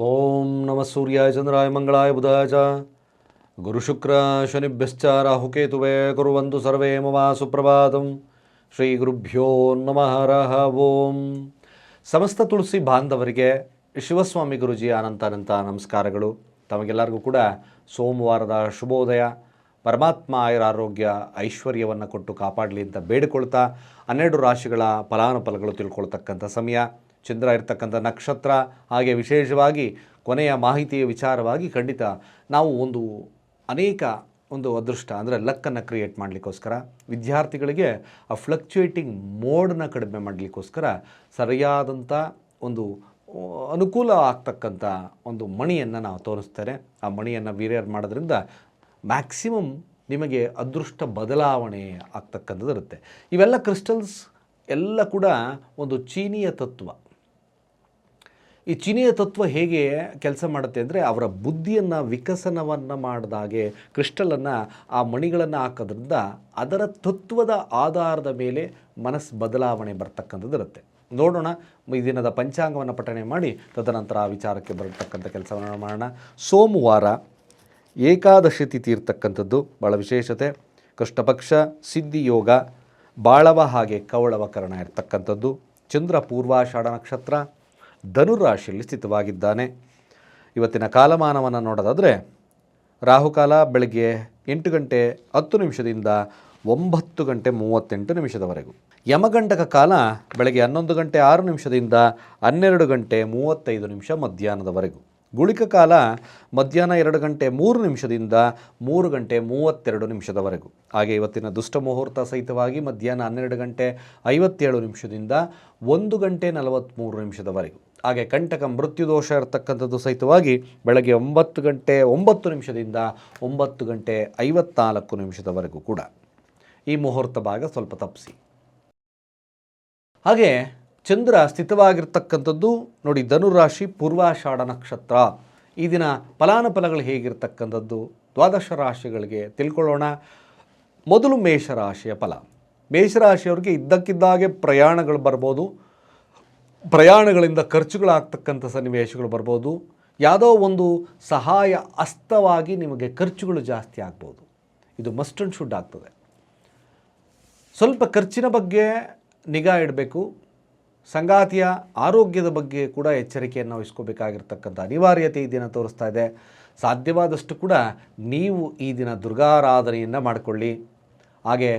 ಓಂ ನಮ ಸೂರ್ಯಾಯ ಚಂದ್ರಾಯ ಮಂಗಳಾಯ ಬುಧಾಯ ಚ. ಗುರುಶುಕ್ರ ಶನಿಭ್ಯಶ್ಚ ರಾಹುಕೇತುವೇ ಕುರುವಂತು ಸರ್ವೇ ಮಮ ಸುಪ್ರಭಾತಂ. ಶ್ರೀ ಗುರುಭ್ಯೋ ನಮಃ ರಹ ಓಂ. ಸಮಸ್ತ ತುಳಸಿ ಬಾಂಧವರಿಗೆ ಶಿವಸ್ವಾಮಿ ಗುರುಜಿ ಅನಂತ ಅನಂತ ನಮಸ್ಕಾರಗಳು. ತಮಗೆಲ್ಲರಿಗೂ ಕೂಡ ಸೋಮವಾರದ ಶುಭೋದಯ. ಪರಮಾತ್ಮ ಆಯುರ ಆರೋಗ್ಯ ಐಶ್ವರ್ಯವನ್ನು ಕೊಟ್ಟು ಕಾಪಾಡಲಿ ಅಂತ ಬೇಡಿಕೊಳ್ತಾ ಹನ್ನೆರಡು ರಾಶಿಗಳ ಫಲಾನುಫಲಗಳು ತಿಳ್ಕೊಳ್ತಕ್ಕಂಥ ಸಮಯ. ಚಂದ್ರ ಇರ್ತಕ್ಕಂಥ ನಕ್ಷತ್ರ, ಹಾಗೆ ವಿಶೇಷವಾಗಿ ಕೊನೆಯ ಮಾಹಿತಿಯ ವಿಚಾರವಾಗಿ ಖಂಡಿತ ನಾವು ಒಂದು ಅನೇಕ ಒಂದು ಅದೃಷ್ಟ, ಅಂದರೆ ಲಕ್ಕನ್ನು ಕ್ರಿಯೇಟ್ ಮಾಡಲಿಕ್ಕೋಸ್ಕರ, ವಿದ್ಯಾರ್ಥಿಗಳಿಗೆ ಆ ಫ್ಲಕ್ಚುಯೇಟಿಂಗ್ ಮೋಡನ್ನ ಕಡಿಮೆ ಮಾಡಲಿಕ್ಕೋಸ್ಕರ ಸರಿಯಾದಂಥ ಒಂದು ಅನುಕೂಲ ಆಗ್ತಕ್ಕಂಥ ಒಂದು ಮಣಿಯನ್ನು ನಾವು ತೋರಿಸ್ತೇನೆ. ಆ ಮಣಿಯನ್ನು ವೀರ್ಯರ್ ಮಾಡೋದ್ರಿಂದ ಮ್ಯಾಕ್ಸಿಮಮ್ ನಿಮಗೆ ಅದೃಷ್ಟ ಬದಲಾವಣೆ ಆಗ್ತಕ್ಕಂಥದ್ದು ಇರುತ್ತೆ. ಇವೆಲ್ಲ ಕ್ರಿಸ್ಟಲ್ಸ್ ಎಲ್ಲ ಕೂಡ ಒಂದು ಚೀನಿಯ ತತ್ವ. ಈ ಚಿನಿಯ ತತ್ವ ಹೇಗೆ ಕೆಲಸ ಮಾಡುತ್ತೆ ಅಂದರೆ ಅವರ ಬುದ್ಧಿಯನ್ನು, ವಿಕಸನವನ್ನು ಮಾಡಿದಾಗೆ ಕ್ರಿಸ್ಟಲನ್ನು ಆ ಮಣಿಗಳನ್ನು ಹಾಕೋದ್ರಿಂದ ಅದರ ತತ್ವದ ಆಧಾರದ ಮೇಲೆ ಮನಸ್ಸು ಬದಲಾವಣೆ ಬರ್ತಕ್ಕಂಥದ್ದು ಇರುತ್ತೆ. ನೋಡೋಣ, ಈ ದಿನದ ಪಂಚಾಂಗವನ್ನು ಪಠಣೆ ಮಾಡಿ, ತದನಂತರ ಆ ವಿಚಾರಕ್ಕೆ ಬರತಕ್ಕಂಥ ಕೆಲಸವನ್ನು ಮಾಡೋಣ. ಸೋಮವಾರ ಏಕಾದಶಿ ತಿಥಿ ಇರ್ತಕ್ಕಂಥದ್ದು ಭಾಳ ವಿಶೇಷತೆ. ಕೃಷ್ಣಪಕ್ಷ, ಸಿದ್ಧಿ ಯೋಗ, ಬಾಳವ ಹಾಗೆ ಕವಳವ ಕರ್ಣ ಇರ್ತಕ್ಕಂಥದ್ದು. ಚಂದ್ರ ಪೂರ್ವಾಷಾಢ ನಕ್ಷತ್ರ. ಧನುರಾಶಿಯಲ್ಲಿ ಸ್ಥಿತವಾಗಿದ್ದಾನೆ. ಇವತ್ತಿನ ಕಾಲಮಾನವನ್ನು ನೋಡೋದಾದರೆ, ರಾಹುಕಾಲ ಬೆಳಗ್ಗೆ ಎಂಟು ಗಂಟೆ ಹತ್ತು ನಿಮಿಷದಿಂದ ಒಂಬತ್ತು ಗಂಟೆ ಮೂವತ್ತೆಂಟು ನಿಮಿಷದವರೆಗೂ. ಯಮಗಂಡಕ ಕಾಲ ಬೆಳಗ್ಗೆ ಹನ್ನೊಂದು ಗಂಟೆ ಆರು ನಿಮಿಷದಿಂದ ಹನ್ನೆರಡು ಗಂಟೆ ಮೂವತ್ತೈದು ನಿಮಿಷ ಮಧ್ಯಾಹ್ನದವರೆಗೂ. ಗುಳಿಕ ಕಾಲ ಮಧ್ಯಾಹ್ನ ಎರಡು ಗಂಟೆ ಮೂರು ನಿಮಿಷದಿಂದ ಮೂರು ಗಂಟೆ ಮೂವತ್ತೆರಡು ನಿಮಿಷದವರೆಗೂ. ಹಾಗೆ ಇವತ್ತಿನ ದುಷ್ಟ ಮುಹೂರ್ತ ಸಹಿತವಾಗಿ ಮಧ್ಯಾಹ್ನ ಹನ್ನೆರಡು ಗಂಟೆ ಐವತ್ತೇಳು ನಿಮಿಷದಿಂದ ಒಂದು ಗಂಟೆ ನಲವತ್ತ್ಮೂರು ನಿಮಿಷದವರೆಗೂ. ಹಾಗೆ ಕಂಟಕ ಮೃತ್ಯುದೋಷ ಇರತಕ್ಕಂಥದ್ದು ಸಹಿತವಾಗಿ ಬೆಳಗ್ಗೆ ಒಂಬತ್ತು ಗಂಟೆ ಒಂಬತ್ತು ನಿಮಿಷದಿಂದ ಒಂಬತ್ತು ಗಂಟೆ ಐವತ್ನಾಲ್ಕು ನಿಮಿಷದವರೆಗೂ ಕೂಡ. ಈ ಮುಹೂರ್ತ ಭಾಗ ಸ್ವಲ್ಪ ತಪ್ಪಿಸಿ. ಹಾಗೆ ಚಂದ್ರ ಸ್ಥಿತವಾಗಿರ್ತಕ್ಕಂಥದ್ದು ನೋಡಿ ಧನುರಾಶಿ ಪೂರ್ವಾಷಾಢ ನಕ್ಷತ್ರ. ಈ ದಿನ ಫಲಾನುಫಲಗಳು ಹೇಗಿರ್ತಕ್ಕಂಥದ್ದು? ದ್ವಾದಶ ರಾಶಿಗಳಿಗೆ ತಿಳ್ಕೊಳ್ಳೋಣ. ಮೊದಲು ಮೇಷರಾಶಿಯ ಫಲ. ಮೇಷರಾಶಿಯವರಿಗೆ ಇದ್ದಕ್ಕಿದ್ದಾಗೆ ಪ್ರಯಾಣಗಳು ಬರ್ಬೋದು. ಪ್ರಯಾಣಗಳಿಂದ ಖರ್ಚುಗಳಾಗ್ತಕ್ಕಂಥ ಸನ್ನಿವೇಶಗಳು ಬರ್ಬೋದು. ಯಾವುದೋ ಒಂದು ಸಹಾಯ ಅಸ್ತವಾಗಿ ನಿಮಗೆ ಖರ್ಚುಗಳು ಜಾಸ್ತಿ ಆಗ್ಬೋದು. ಇದು ಮಸ್ಟ್ ಅಂಡ್ ಶುಡ್ ಆಗ್ತದೆ. ಸ್ವಲ್ಪ ಖರ್ಚಿನ ಬಗ್ಗೆ ನಿಗಾ ಇಡಬೇಕು. ಸಂಗಾತಿಯ ಆರೋಗ್ಯದ ಬಗ್ಗೆ ಕೂಡ ಎಚ್ಚರಿಕೆಯನ್ನು ವಹಿಸ್ಕೋಬೇಕಾಗಿರ್ತಕ್ಕಂಥ ಅನಿವಾರ್ಯತೆ ಈ ದಿನ ತೋರಿಸ್ತಾ ಇದೆ. ಸಾಧ್ಯವಾದಷ್ಟು ಕೂಡ ನೀವು ಈ ದಿನ ದುರ್ಗಾರಾಧನೆಯನ್ನು ಮಾಡಿಕೊಳ್ಳಿ. ಹಾಗೆ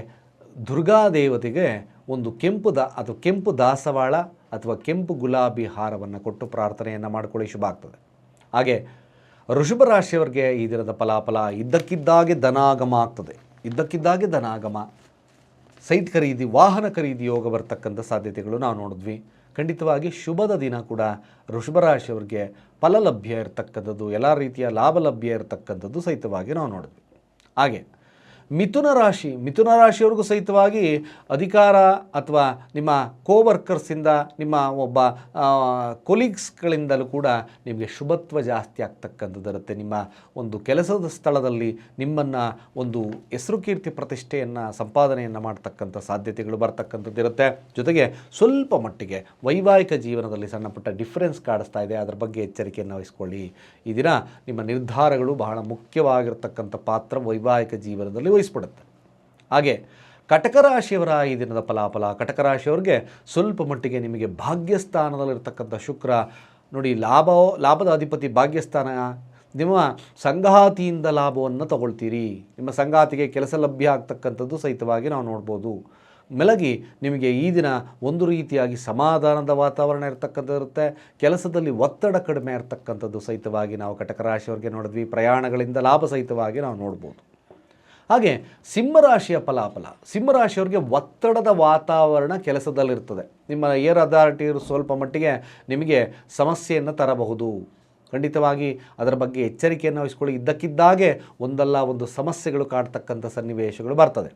ದುರ್ಗಾ ದೇವತೆಗೆ ಒಂದು ಕೆಂಪು ದ ಅಥವಾ ಕೆಂಪು ದಾಸವಾಳ ಅಥವಾ ಕೆಂಪು ಗುಲಾಬಿ ಹಾರವನ್ನು ಕೊಟ್ಟು ಪ್ರಾರ್ಥನೆಯನ್ನು ಮಾಡಿಕೊಳ್ಳಿ, ಶುಭ ಆಗ್ತದೆ. ಹಾಗೆ ಋಷಭ ರಾಶಿಯವರಿಗೆ ಈ ದಿನದ ಫಲಾಫಲ ಇದ್ದಕ್ಕಿದ್ದಾಗೆ ಧನಾಗಮ ಆಗ್ತದೆ. ಇದ್ದಕ್ಕಿದ್ದಾಗೆ ಧನಾಗಮ. ಸೈಟ್ ಖರೀದಿ, ವಾಹನ ಖರೀದಿ ಯೋಗ ಬರ್ತಕ್ಕಂಥ ಸಾಧ್ಯತೆಗಳು ನಾವು ನೋಡಿದ್ವಿ. ಖಂಡಿತವಾಗಿ ಶುಭದ ದಿನ ಕೂಡ ವೃಷಭರಾಶಿಯವರಿಗೆ ಫಲ ಲಭ್ಯ ಇರತಕ್ಕಂಥದ್ದು, ಎಲ್ಲ ರೀತಿಯ ಲಾಭ ಲಭ್ಯ ಇರತಕ್ಕಂಥದ್ದು ಸಹಿತವಾಗಿ ನಾವು ನೋಡಿದ್ವಿ. ಹಾಗೆ ಮಿಥುನ ರಾಶಿ. ಮಿಥುನ ರಾಶಿಯವ್ರಿಗೂ ಸಹಿತವಾಗಿ ಅಧಿಕಾರ ಅಥವಾ ನಿಮ್ಮ ಕೋವರ್ಕರ್ಸಿಂದ ನಿಮ್ಮ ಒಬ್ಬ ಕೊಲೀಗ್ಸ್ಗಳಿಂದಲೂ ಕೂಡ ನಿಮಗೆ ಶುಭತ್ವ ಜಾಸ್ತಿ ಆಗ್ತಕ್ಕಂಥದ್ದು ಇರುತ್ತೆ. ನಿಮ್ಮ ಒಂದು ಕೆಲಸದ ಸ್ಥಳದಲ್ಲಿ ನಿಮ್ಮನ್ನು ಒಂದು ಹೆಸರು ಕೀರ್ತಿ ಪ್ರತಿಷ್ಠೆಯನ್ನು, ಸಂಪಾದನೆಯನ್ನು ಮಾಡ್ತಕ್ಕಂಥ ಸಾಧ್ಯತೆಗಳು ಬರ್ತಕ್ಕಂಥದ್ದು ಇರುತ್ತೆ. ಜೊತೆಗೆ ಸ್ವಲ್ಪ ಮಟ್ಟಿಗೆ ವೈವಾಹಿಕ ಜೀವನದಲ್ಲಿ ಸಣ್ಣ ಪುಟ್ಟ ಡಿಫ್ರೆನ್ಸ್ ಕಾಡಿಸ್ತಾ ಇದೆ. ಅದರ ಬಗ್ಗೆ ಎಚ್ಚರಿಕೆಯನ್ನು ವಹಿಸ್ಕೊಳ್ಳಿ. ಈ ದಿನ ನಿಮ್ಮ ನಿರ್ಧಾರಗಳು ಬಹಳ ಮುಖ್ಯವಾಗಿರ್ತಕ್ಕಂಥ ಪಾತ್ರ ವೈವಾಹಿಕ ಜೀವನದಲ್ಲಿ ವಹಿಸ್ಬಿಡುತ್ತೆ ಹಾಗೆ ಕಟಕ ರಾಶಿಯವರ ಈ ದಿನದ ಫಲಾಫಲ, ಕಟಕ ರಾಶಿಯವ್ರಿಗೆ ಸ್ವಲ್ಪ ಮಟ್ಟಿಗೆ ನಿಮಗೆ ಭಾಗ್ಯಸ್ಥಾನದಲ್ಲಿರ್ತಕ್ಕಂಥ ಶುಕ್ರ, ನೋಡಿ ಲಾಭ, ಲಾಭದ ಅಧಿಪತಿ ಭಾಗ್ಯಸ್ಥಾನ, ನಿಮ್ಮ ಸಂಗಾತಿಯಿಂದ ಲಾಭವನ್ನು ತಗೊಳ್ತೀರಿ. ನಿಮ್ಮ ಸಂಗಾತಿಗೆ ಕೆಲಸ ಲಭ್ಯ ಆಗ್ತಕ್ಕಂಥದ್ದು ಸಹಿತವಾಗಿ ನಾವು ನೋಡ್ಬೋದು. ಮೆಲಗಿ ನಿಮಗೆ ಈ ದಿನ ಒಂದು ರೀತಿಯಾಗಿ ಸಮಾಧಾನದ ವಾತಾವರಣ ಇರತಕ್ಕಂಥದ್ದು ಇರುತ್ತೆ. ಕೆಲಸದಲ್ಲಿ ಒತ್ತಡ ಕಡಿಮೆ ಇರತಕ್ಕಂಥದ್ದು ಸಹಿತವಾಗಿ ನಾವು ಕಟಕ ರಾಶಿಯವರಿಗೆ ನೋಡಿದ್ವಿ. ಪ್ರಯಾಣಗಳಿಂದ ಲಾಭ ಸಹಿತವಾಗಿ ನಾವು ನೋಡ್ಬೋದು. ಹಾಗೆ ಸಿಂಹರಾಶಿಯ ಫಲಾಫಲ. ಸಿಂಹರಾಶಿಯವ್ರಿಗೆ ಒತ್ತಡದ ವಾತಾವರಣ ಕೆಲಸದಲ್ಲಿರ್ತದೆ. ನಿಮ್ಮ ಏರ್ ಅಥಾರಿಟಿ ಸ್ವಲ್ಪ ಮಟ್ಟಿಗೆ ನಿಮಗೆ ಸಮಸ್ಯೆಯನ್ನು ತರಬಹುದು. ಖಂಡಿತವಾಗಿ ಅದರ ಬಗ್ಗೆ ಎಚ್ಚರಿಕೆಯನ್ನು ವಹಿಸ್ಕೊಳ್ಳಿ. ಇದ್ದಕ್ಕಿದ್ದಾಗೆ ಒಂದಲ್ಲ ಒಂದು ಸಮಸ್ಯೆಗಳು ಕಾಡ್ತಕ್ಕಂಥ ಸನ್ನಿವೇಶಗಳು ಬರ್ತದೆ.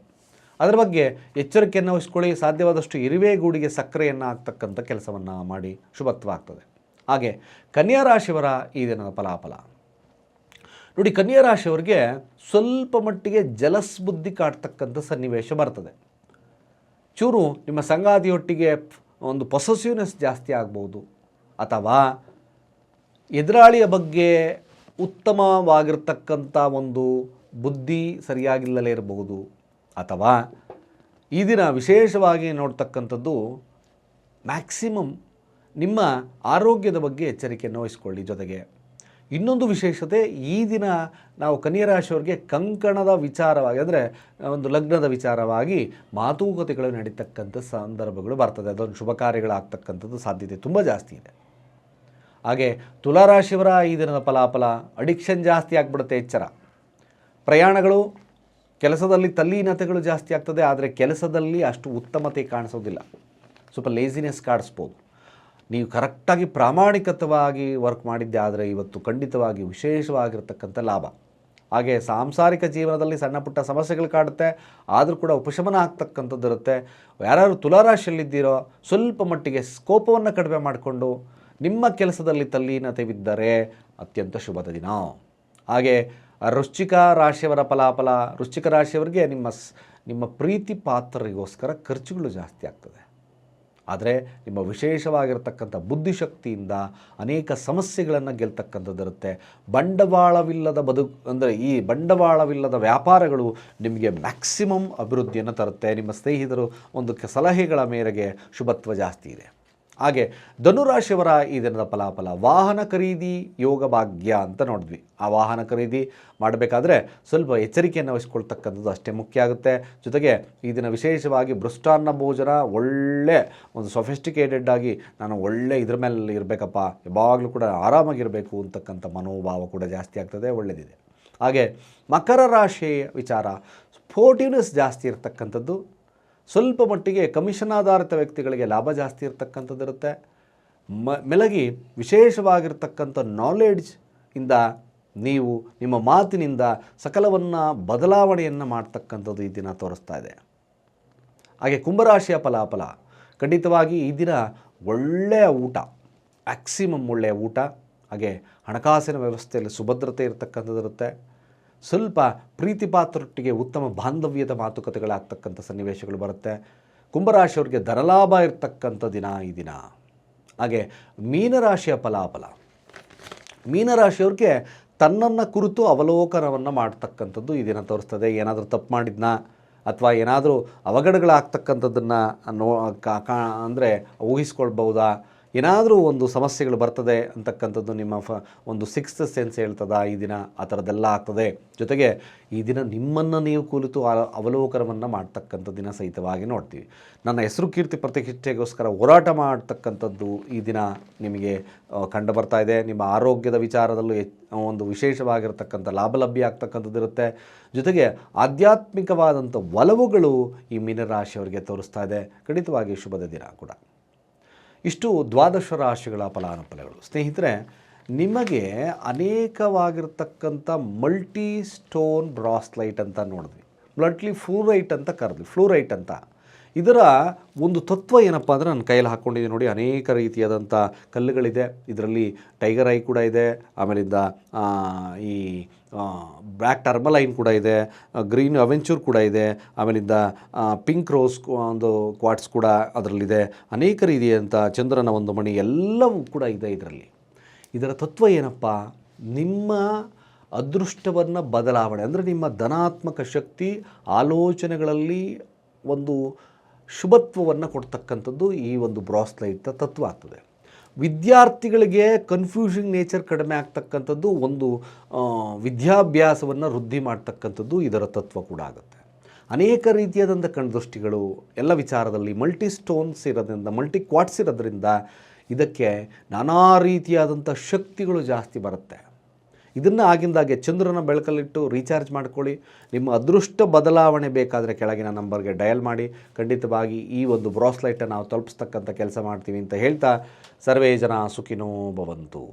ಅದರ ಬಗ್ಗೆ ಎಚ್ಚರಿಕೆಯನ್ನು ವಹಿಸ್ಕೊಳ್ಳಿ. ಸಾಧ್ಯವಾದಷ್ಟು ಇರುವೆಗೂಡಿಗೆ ಸಕ್ಕರೆಯನ್ನು ಹಾಕ್ತಕ್ಕಂಥ ಕೆಲಸವನ್ನು ಮಾಡಿ. ಶುಭತ್ವ ಆಗ್ತದೆ. ಹಾಗೆ ಕನ್ಯಾ ರಾಶಿಯವರ ಈ ದಿನದ ಫಲಾಫಲ. ನೋಡಿ, ಕನ್ಯಾ ರಾಶಿಯವರಿಗೆ ಸ್ವಲ್ಪ ಮಟ್ಟಿಗೆ ಜಲಸ್ಬುದ್ಧಿ ಕಾಡ್ತಕ್ಕಂಥ ಸನ್ನಿವೇಶ ಬರ್ತದೆ. ಚೂರು ನಿಮ್ಮ ಸಂಗಾತಿಯೊಟ್ಟಿಗೆ ಒಂದು ಪೊಸೆಸಿವ್ನೆಸ್ ಜಾಸ್ತಿ ಆಗ್ಬೋದು, ಅಥವಾ ಎದುರಾಳಿಯ ಬಗ್ಗೆ ಉತ್ತಮವಾಗಿರ್ತಕ್ಕಂಥ ಒಂದು ಬುದ್ಧಿ ಸರಿಯಾಗಿಲ್ಲಲೇ ಇರಬಹುದು, ಅಥವಾ ಈ ದಿನ ವಿಶೇಷವಾಗಿ ನೋಡ್ತಕ್ಕಂಥದ್ದು ಮ್ಯಾಕ್ಸಿಮಮ್ ನಿಮ್ಮ ಆರೋಗ್ಯದ ಬಗ್ಗೆ ಎಚ್ಚರಿಕೆಯನ್ನು ವಹಿಸ್ಕೊಳ್ಳಿ ಜೊತೆಗೆ. ಇನ್ನೊಂದು ವಿಶೇಷತೆ, ಈ ದಿನ ನಾವು ಕನ್ಯಾ ರಾಶಿಯವರಿಗೆ ಕಂಕಣದ ವಿಚಾರವಾಗಿ, ಅಂದರೆ ಒಂದು ಲಗ್ನದ ವಿಚಾರವಾಗಿ ಮಾತುಕತೆಗಳು ನಡೀತಕ್ಕಂಥ ಸಂದರ್ಭಗಳು ಬರ್ತದೆ. ಅದೊಂದು ಶುಭ ಕಾರ್ಯಗಳಾಗ್ತಕ್ಕಂಥದ್ದು ಸಾಧ್ಯತೆ ತುಂಬ ಜಾಸ್ತಿ ಇದೆ. ಹಾಗೆ ತುಲಾರಾಶಿಯವರ ಈ ದಿನದ ಫಲಾಫಲ ಅಡಿಕ್ಷನ್ ಜಾಸ್ತಿ ಆಗಿಬಿಡುತ್ತೆ, ಎಚ್ಚರ. ಪ್ರಯಾಣಗಳು, ಕೆಲಸದಲ್ಲಿ ತಲ್ಲೀನತೆಗಳು ಜಾಸ್ತಿ ಆಗ್ತದೆ, ಆದರೆ ಕೆಲಸದಲ್ಲಿ ಅಷ್ಟು ಉತ್ತಮತೆ ಕಾಣಿಸೋದಿಲ್ಲ. ಸ್ವಲ್ಪ ಲೇಸಿನೆಸ್ ಕಾಣಿಸ್ಬೋದು ನೀವು ಕರೆಕ್ಟಾಗಿ ಪ್ರಾಮಾಣಿಕತವಾಗಿ ವರ್ಕ್ ಮಾಡಿದ್ದೆ ಆದರೆ ಇವತ್ತು ಖಂಡಿತವಾಗಿ ವಿಶೇಷವಾಗಿರ್ತಕ್ಕಂಥ ಲಾಭ. ಹಾಗೆ ಸಾಂಸಾರಿಕ ಜೀವನದಲ್ಲಿ ಸಣ್ಣ ಪುಟ್ಟ ಸಮಸ್ಯೆಗಳು ಕಾಡುತ್ತೆ, ಆದರೂ ಕೂಡ ಉಪಶಮನ ಆಗ್ತಕ್ಕಂಥದ್ದು ಇರುತ್ತೆ. ಯಾರ್ಯಾರು ತುಲಾರಾಶಿಯಲ್ಲಿದ್ದೀರೋ ಸ್ವಲ್ಪ ಮಟ್ಟಿಗೆ ಸ್ಕೋಪವನ್ನು ಕಡಿಮೆ ಮಾಡಿಕೊಂಡು ನಿಮ್ಮ ಕೆಲಸದಲ್ಲಿ ತಲ್ಲೀನತೆವಿದ್ದರೆ ಅತ್ಯಂತ ಶುಭದ ದಿನ. ಹಾಗೆ ವೃಶ್ಚಿಕ ರಾಶಿಯವರ ಫಲಾಫಲ, ವೃಶ್ಚಿಕ ರಾಶಿಯವರಿಗೆ ನಿಮ್ಮ ನಿಮ್ಮ ಪ್ರೀತಿ ಪಾತ್ರರಿಗೋಸ್ಕರ ಖರ್ಚುಗಳು ಜಾಸ್ತಿ ಆಗ್ತದೆ. ಆದರೆ ನಿಮ್ಮ ವಿಶೇಷವಾಗಿರ್ತಕ್ಕಂಥ ಬುದ್ಧಿಶಕ್ತಿಯಿಂದ ಅನೇಕ ಸಮಸ್ಯೆಗಳನ್ನು ಗೆಲ್ತಕ್ಕಂಥದ್ದಿರುತ್ತೆ ಬಂಡವಾಳವಿಲ್ಲದ ಬದುಕು ಅಂದರೆ ಈ ಬಂಡವಾಳವಿಲ್ಲದ ವ್ಯಾಪಾರಗಳು ನಿಮಗೆ ಮ್ಯಾಕ್ಸಿಮಮ್ ಅಭಿವೃದ್ಧಿಯನ್ನು ತರುತ್ತೆ. ನಿಮ್ಮ ಸ್ನೇಹಿತರು ಒಂದು ಸಲಹೆಗಳ ಮೇರೆಗೆ ಶುಭತ್ವ ಜಾಸ್ತಿ ಇದೆ. ಹಾಗೆ ಧನುರಾಶಿಯವರ ಈ ದಿನದ ಫಲಾಫಲ, ವಾಹನ ಖರೀದಿ ಯೋಗ ಭಾಗ್ಯ ಅಂತ ನೋಡಿದ್ವಿ. ಆ ವಾಹನ ಖರೀದಿ ಮಾಡಬೇಕಾದ್ರೆ ಸ್ವಲ್ಪ ಎಚ್ಚರಿಕೆಯನ್ನು ವಹಿಸ್ಕೊಳ್ತಕ್ಕಂಥದ್ದು ಅಷ್ಟೇ ಮುಖ್ಯ ಆಗುತ್ತೆ. ಜೊತೆಗೆ ಈ ದಿನ ವಿಶೇಷವಾಗಿ ಭೃಷ್ಟಾನ್ನ ಭೋಜನ, ಒಳ್ಳೆ ಒಂದು ಸೊಫಿಸ್ಟಿಕೇಟೆಡ್ ಆಗಿ ನಾನು ಒಳ್ಳೆ ಇದ್ರ ಮೇಲೆ ಇರಬೇಕಪ್ಪ, ಯಾವಾಗಲೂ ಕೂಡ ಆರಾಮಾಗಿರಬೇಕು ಅಂತಕ್ಕಂಥ ಮನೋಭಾವ ಕೂಡ ಜಾಸ್ತಿ ಆಗ್ತದೆ ಒಳ್ಳೆಯದಿದೆ ಹಾಗೆ ಮಕರ ರಾಶಿ ವಿಚಾರ ಸ್ಪೋರ್ಟಿವ್ನೆಸ್ ಜಾಸ್ತಿ ಇರತಕ್ಕಂಥದ್ದು ಸ್ವಲ್ಪ ಮಟ್ಟಿಗೆ ಕಮಿಷನ್ ಆಧಾರಿತ ವ್ಯಕ್ತಿಗಳಿಗೆ ಲಾಭ ಜಾಸ್ತಿ ಇರತಕ್ಕಂಥದ್ದು ಇರುತ್ತೆ ಮ, ಮೆಲಗಿ ವಿಶೇಷವಾಗಿರ್ತಕ್ಕಂಥ ನಾಲೆಡ್ಜ್ ಇಂದ ನೀವು ನಿಮ್ಮ ಮಾತಿನಿಂದ ಸಕಲವನ್ನು ಬದಲಾವಣೆಯನ್ನು ಮಾಡ್ತಕ್ಕಂಥದ್ದು ಈ ದಿನ ತೋರಿಸ್ತಾ ಇದೆ. ಹಾಗೆ ಕುಂಭರಾಶಿಯ ಫಲಾಫಲ, ಖಂಡಿತವಾಗಿ ಈ ದಿನ ಒಳ್ಳೆಯ ಊಟ ಮ್ಯಾಕ್ಸಿಮಮ್ ಒಳ್ಳೆಯ ಊಟ, ಹಾಗೆ ಹಣಕಾಸಿನ ವ್ಯವಸ್ಥೆಯಲ್ಲಿ ಸುಭದ್ರತೆ ಇರತಕ್ಕಂಥದ್ದಿರುತ್ತೆ. ಸ್ವಲ್ಪ ಪ್ರೀತಿ ಪಾತ್ರರೊಟ್ಟಿಗೆ ಉತ್ತಮ ಬಾಂಧವ್ಯದ ಮಾತುಕತೆಗಳಾಗ್ತಕ್ಕಂಥ ಸನ್ನಿವೇಶಗಳು ಬರುತ್ತೆ. ಕುಂಭರಾಶಿಯವ್ರಿಗೆ ದರಲಾಭ ಇರ್ತಕ್ಕಂಥ ದಿನ ಈ ದಿನ. ಹಾಗೆ ಮೀನರಾಶಿಯ ಫಲಾಫಲ. ಮೀನರಾಶಿಯವ್ರಿಗೆ ತನ್ನನ್ನು ಕುರಿತು ಅವಲೋಕನವನ್ನು ಮಾಡ್ತಕ್ಕಂಥದ್ದು ಈ ದಿನ ತೋರಿಸ್ತದೆ. ಏನಾದರೂ ತಪ್ಪು ಮಾಡಿದ್ನ? ಅಥವಾ ಏನಾದರೂ ಅವಘಡಗಳಾಗ್ತಕ್ಕಂಥದ್ದನ್ನು ನೋ ಕಾ ಅಂದರೆ ಊಹಿಸ್ಕೊಳ್ಬಹುದಾ? ಏನಾದರೂ ಒಂದು ಸಮಸ್ಯೆಗಳು ಬರ್ತದೆ ಅಂತಕ್ಕಂಥದ್ದು ನಿಮ್ಮ ಫ ಒಂದು ಸಿಕ್ಸ್ತ್ ಸೆನ್ಸ್ ಹೇಳ್ತದ, ಈ ದಿನ ಆ ಥರದ್ದೆಲ್ಲ ಆಗ್ತದೆ. ಜೊತೆಗೆ ಈ ದಿನ ನಿಮ್ಮನ್ನು ನೀವು ಕುರಿತು ಅವಲೋಕನವನ್ನು ಮಾಡ್ತಕ್ಕಂಥ ದಿನ ಸಹಿತವಾಗಿ ನೋಡ್ತೀವಿ. ನನ್ನ ಹೆಸರು ಕೀರ್ತಿ ಪ್ರತಿಷ್ಠೆಗೋಸ್ಕರ ಹೋರಾಟ ಮಾಡ್ತಕ್ಕಂಥದ್ದು ಈ ದಿನ ನಿಮಗೆ ಕಂಡು ಬರ್ತಾ ಇದೆ. ನಿಮ್ಮ ಆರೋಗ್ಯದ ವಿಚಾರದಲ್ಲೂ ಒಂದು ವಿಶೇಷವಾಗಿರ್ತಕ್ಕಂಥ ಲಾಭ ಲಭ್ಯ ಆಗ್ತಕ್ಕಂಥದ್ದು ಇರುತ್ತೆ. ಜೊತೆಗೆ ಆಧ್ಯಾತ್ಮಿಕವಾದಂಥ ಒಲವುಗಳು ಈ ಮೀನರಾಶಿಯವರಿಗೆ ತೋರಿಸ್ತಾ ಇದೆ. ಖಂಡಿತವಾಗಿ ಶುಭದ ದಿನ ಕೂಡ. ಇಷ್ಟು ದ್ವಾದಶ ರಾಶಿಗಳ ಫಲಾನುಫಲಗಳು ಸ್ನೇಹಿತರೆ, ನಿಮಗೆ ಅನೇಕವಾಗಿರ್ತಕ್ಕಂಥ ಮಲ್ಟಿ ಸ್ಟೋನ್ ಬ್ರಾಸ್ಲೈಟ್ ಅಂತ ನೋಡಿದ್ವಿ. ಮಲ್ಟಿ ಫ್ಲೂರೈಟ್ ಅಂತ ಕರೆದ್ವಿ. ಫ್ಲೂರೈಟ್ ಅಂತ. ಇದರ ಒಂದು ತತ್ವ ಏನಪ್ಪ ಅಂದರೆ ನನ್ನ ಕೈಯಲ್ಲಿ ಹಾಕ್ಕೊಂಡಿದ್ದೀನಿ ನೋಡಿ, ಅನೇಕ ರೀತಿಯಾದಂಥ ಕಲ್ಲುಗಳಿದೆ. ಇದರಲ್ಲಿ ಟೈಗರ್ ಐ ಕೂಡ ಇದೆ, ಆಮೇಲಿಂದ ಈ ಬ್ಲ್ಯಾಕ್ ಟರ್ಮಲೈನ್ ಕೂಡ ಇದೆ ಗ್ರೀನ್ ಅವೆಂಚೂರ್ ಕೂಡ ಇದೆ, ಆಮೇಲಿಂದ ಪಿಂಕ್ ರೋಸ್ ಒಂದು ಕ್ವಾಟ್ಸ್ ಕೂಡ ಅದರಲ್ಲಿದೆ. ಅನೇಕ ರೀತಿಯಾದಂಥ ಚಂದ್ರನ ಒಂದು ಮಣಿ ಎಲ್ಲವೂ ಕೂಡ ಇದೆ ಇದರಲ್ಲಿ. ಇದರ ತತ್ವ ಏನಪ್ಪ? ನಿಮ್ಮ ಅದೃಷ್ಟವನ್ನು ಬದಲಾವಣೆ, ಅಂದರೆ ನಿಮ್ಮ ಧನಾತ್ಮಕ ಶಕ್ತಿ ಆಲೋಚನೆಗಳಲ್ಲಿ ಒಂದು ಶುಭತ್ವವನ್ನು ಕೊಡ್ತಕ್ಕಂಥದ್ದು ಈ ಒಂದು ಬ್ರಾಸ್ಲೈಟ್ನ ತತ್ವ ಆಗ್ತದೆ. ವಿದ್ಯಾರ್ಥಿಗಳಿಗೆ ಕನ್ಫ್ಯೂಷನ್ ನೇಚರ್ ಕಡಿಮೆ ಆಗ್ತಕ್ಕಂಥದ್ದು ಒಂದು ವಿದ್ಯಾಭ್ಯಾಸವನ್ನು ವೃದ್ಧಿ ಮಾಡ್ತಕ್ಕಂಥದ್ದು ಇದರ ತತ್ವ ಕೂಡ ಆಗುತ್ತೆ. ಅನೇಕ ರೀತಿಯಾದಂಥ ಕಣ್ದೃಷ್ಟಿಗಳು, ಎಲ್ಲ ವಿಚಾರದಲ್ಲಿ ಮಲ್ಟಿ ಸ್ಟೋನ್ಸ್ ಇರೋದ್ರಿಂದ ಮಲ್ಟಿ ಕ್ವಾಟ್ಸ್ ಇರೋದ್ರಿಂದ ಇದಕ್ಕೆ ನಾನಾ ರೀತಿಯಾದಂಥ ಶಕ್ತಿಗಳು ಜಾಸ್ತಿ ಬರುತ್ತೆ. ಇದನ್ನು ಆಗಿಂದಾಗೆ ಚಂದ್ರನ ಬೆಳಕಲ್ಲಿಟ್ಟು ರೀಚಾರ್ಜ್ ಮಾಡ್ಕೊಳ್ಳಿ. ನಿಮ್ಮ ಅದೃಷ್ಟ ಬದಲಾವಣೆ ಬೇಕಾದರೆ ಕೆಳಗಿನ ನಂಬರ್ಗೆ ಡಯಲ್ ಮಾಡಿ. ಖಂಡಿತವಾಗಿ ಈ ಒಂದು ಬ್ರಾಸ್ಲೈಟನ್ನು ನಾವು ತಲುಪಿಸ್ತಕ್ಕಂಥ ಕೆಲಸ ಮಾಡ್ತೀವಿ ಅಂತ ಹೇಳ್ತಾ ಸರ್ವೇ ಜನ ಸುಖಿನೋ ಭವಂತು.